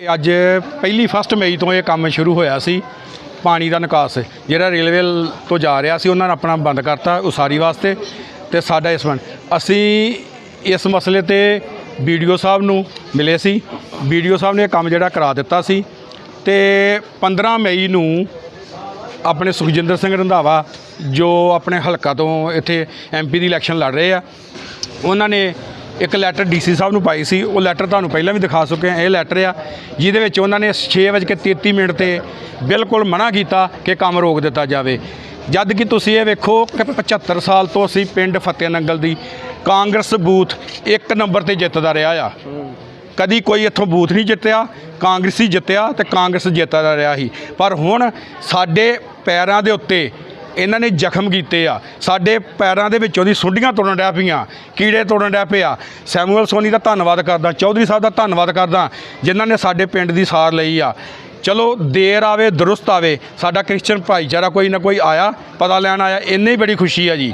ਇਹ ਅੱਜ ਪਹਿਲੀ ਫਸਟ ਮਈ ਤੋਂ ਇਹ ਕੰਮ ਸ਼ੁਰੂ ਹੋਇਆ ਸੀ, ਪਾਣੀ ਦਾ ਨਿਕਾਸ। ਜਿਹੜਾ ਰੇਲਵੇ ਤੋਂ ਜਾ ਰਿਹਾ ਸੀ, ਉਹਨਾਂ ਨੇ ਆਪਣਾ ਬੰਦ ਕਰਤਾ ਉਸਾਰੀ ਵਾਸਤੇ ਤੇ ਸਾਡਾ ਇਸ ਬੰਦ ਅਸੀਂ ਇਸ ਮਸਲੇ ਤੇ ਵੀਡੀਓ ਸਾਹਿਬ ਨੂੰ ਮਿਲੇ ਸੀ। ਵੀਡੀਓ ਸਾਹਿਬ ਨੇ ਇਹ ਕੰਮ ਜਿਹੜਾ ਕਰਾ ਦਿੱਤਾ ਸੀ ਤੇ 15 ਮਈ ਨੂੰ ਆਪਣੇ ਸੁਖਜਿੰਦਰ ਸਿੰਘ ਰੰਧਾਵਾ, ਜੋ ਆਪਣੇ ਹਲਕਾ ਤੋਂ ਇੱਥੇ ਐਮਪੀ ਦੀ ਇਲੈਕਸ਼ਨ ਲੜ ਰਹੇ ਆ, ਉਹਨਾਂ ਨੇ ਇੱਕ ਲੈਟਰ ਡੀਸੀ ਸਾਹਿਬ ਨੂੰ ਪਾਈ ਸੀ, ਉਹ ਲੈਟਰ ਤੁਹਾਨੂੰ ਪਹਿਲਾਂ ਵੀ ਦਿਖਾ ਚੁੱਕੇ ਆ ਇਹ ਲੈਟਰ ਆ, ਜਿਹਦੇ ਵਿੱਚ ਉਹਨਾਂ ਨੇ 6:33 ਮਿੰਟ ਤੇ ਬਿਲਕੁਲ ਮਨਾ ਕੀਤਾ ਕਿ ਕੰਮ ਰੋਕ ਦਿੱਤਾ ਜਾਵੇ। ਜਦ ਕਿ ਤੁਸੀਂ ਇਹ ਵੇਖੋ ਕਿ 75 ਸਾਲ ਤੋਂ ਅਸੀਂ ਪਿੰਡ ਫਤਿਹ ਨੰਗਲ ਦੀ ਕਾਂਗਰਸ ਬੂਥ ਇੱਕ ਨੰਬਰ ਤੇ ਜਿੱਤਦਾ ਰਿਹਾ ਆ। ਕਦੀ ਕੋਈ ਇੱਥੋਂ ਬੂਥ ਨਹੀਂ ਜਿੱਤਿਆ, ਕਾਂਗਰਸੀ ਜਿੱਤਿਆ ਤੇ ਕਾਂਗਰਸ ਜਿੱਤਦਾ ਰਿਹਾ ਸੀ। ਪਰ ਹੁਣ ਸਾਡੇ ਪੈਰਾਂ ਦੇ ਉੱਤੇ ਇਹਨਾਂ ਨੇ ਜ਼ਖਮ ਕੀਤੇ ਆ। ਸਾਡੇ ਪੈਰਾਂ ਦੇ ਵਿੱਚੋਂ ਦੀ ਸੁੰਡੀਆਂ ਤੋੜਨ ਡਿਆ ਪਈਆਂ, ਕੀੜੇ ਤੋੜਨ ਡਿਆ ਪਿਆ। ਸੈਮੂਅਲ ਸੋਨੀ ਦਾ ਧੰਨਵਾਦ ਕਰਦਾ, ਚੌਧਰੀ ਸਾਹਿਬ ਦਾ ਧੰਨਵਾਦ ਕਰਦਾ, ਜਿਨ੍ਹਾਂ ਨੇ ਸਾਡੇ ਪਿੰਡ ਦੀ ਸਾਰ ਲਈ ਆ। ਚਲੋ, ਦੇਰ ਆਵੇ, ਦਰੁਸਤ ਆਵੇ, ਸਾਡਾ ਕ੍ਰਿਸਚਨ ਭਾਈਚਾਰਾ ਕੋਈ ਨਾ ਕੋਈ ਆਇਆ, ਪਤਾ ਲੈਣ ਆਇਆ, ਇੰਨੀ ਬੜੀ ਖੁਸ਼ੀ ਆ ਜੀ।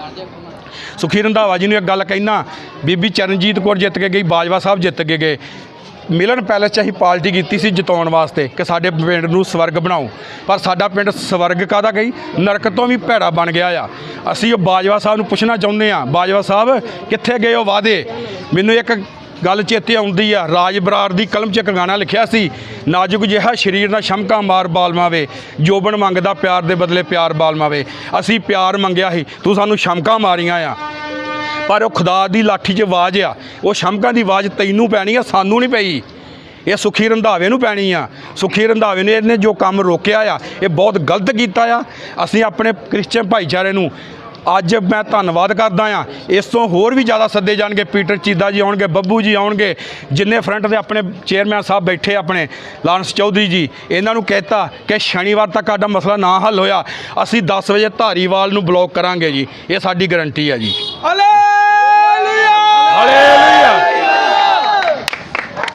ਸੁਖੀ ਰੰਧਾਵਾ ਜੀ ਨੂੰ ਇੱਕ ਗੱਲ ਕਹਿਣਾ ਬੀਬੀ ਚਰਨਜੀਤ ਕੌਰ ਜਿੱਤ ਕੇ ਗਈ, ਬਾਜਵਾ ਸਾਹਿਬ ਜਿੱਤ ਕੇ ਗਏ। ਮਿਲਨ ਪੈਲੇਸ 'ਚ ਅਸੀਂ ਪਾਰਟੀ ਕੀਤੀ ਸੀ ਜਿਤਾਉਣ ਵਾਸਤੇ ਕਿ ਸਾਡੇ ਪਿੰਡ ਨੂੰ ਸਵਰਗ ਬਣਾਓ। ਪਰ ਸਾਡਾ ਪਿੰਡ ਸਵਰਗ ਕਾਹਦਾ ਗਈ? ਨਰਕ ਤੋਂ ਵੀ ਭੈੜਾ ਬਣ ਗਿਆ ਆ। ਅਸੀਂ ਉਹ ਬਾਜਵਾ ਸਾਹਿਬ ਨੂੰ ਪੁੱਛਣਾ ਚਾਹੁੰਦੇ ਆ ਬਾਜਵਾ ਸਾਹਿਬ, ਕਿੱਥੇ ਗਏ ਉਹ ਵਾਅਦੇ? ਮੈਨੂੰ ਇੱਕ ਗੱਲ ਚੇਤੇ ਆਉਂਦੀ ਆ, ਰਾਜ ਬਰਾੜ ਦੀ ਕਲਮ 'ਚ ਇੱਕ ਗਾਣਾ ਲਿਖਿਆ ਸੀ, ਨਾਜ਼ੁਕ ਜਿਹਾ ਸਰੀਰ ਨਾਲ ਸ਼ਮਕਾ ਮਾਰ ਬਾਲਮਾਵੇ ਜੋਬਣ ਮੰਗਦਾ ਪਿਆਰ ਦੇ ਬਦਲੇ ਪਿਆਰ ਬਾਲਮਾਵੇ ਅਸੀਂ ਪਿਆਰ ਮੰਗਿਆ ਸੀ, ਤੂੰ ਸਾਨੂੰ ਸ਼ਮਕਾ ਮਾਰੀਆਂ ਆ। ਪਰ ਉਹ ਖੁਦਾ ਦੀ ਲਾਠੀ 'ਚ ਆਵਾਜ਼ ਆ। ਉਹ ਸ਼ਮਕਾਂ ਦੀ ਆਵਾਜ਼ ਤੈਨੂੰ ਪੈਣੀ ਆ, ਸਾਨੂੰ ਨਹੀਂ ਪਈ। ਇਹ ਸੁਖੀ ਰੰਧਾਵੇ ਨੂੰ ਪੈਣੀ ਆ। ਸੁਖੀ ਰੰਧਾਵੇ ਨੇ ਇਹਨੇ ਜੋ ਕੰਮ ਰੋਕਿਆ ਆ, ਇਹ ਬਹੁਤ ਗਲਤ ਕੀਤਾ ਆ। ਅਸੀਂ ਆਪਣੇ ਕ੍ਰਿਸਚੀਅਨ ਭਾਈਚਾਰੇ ਨੂੰ ਅੱਜ ਮੈਂ ਧੰਨਵਾਦ ਕਰਦਾ ਆ। ਇਸ ਤੋਂ ਹੋਰ ਵੀ ਜ਼ਿਆਦਾ ਸੱਦੇ ਜਾਣਗੇ। ਪੀਟਰ ਚੀਦਾ ਜੀ ਆਉਣਗੇ, ਬੱਬੂ ਜੀ ਆਉਣਗੇ, ਜਿੰਨੇ ਫਰੰਟ ਦੇ ਆਪਣੇ ਚੇਅਰਮੈਨ ਸਾਹਿਬ ਬੈਠੇ ਆਪਣੇ, ਲਾਰੈਂਸ ਚੌਧਰੀ ਜੀ, ਇਹਨਾਂ ਨੂੰ ਕਹਿਤਾ ਕਿ ਸ਼ਨੀਵਾਰ ਤੱਕ ਸਾਡਾ ਮਸਲਾ ਨਾ ਹੱਲ ਹੋਇਆ। ਅਸੀਂ 10 ਵਜੇ ਧਾਰੀਵਾਲ ਨੂੰ ਬਲੌਕ ਕਰਾਂਗੇ ਜੀ। ਇਹ ਸਾਡੀ ਗਾਰੰਟੀ ਆ ਜੀ।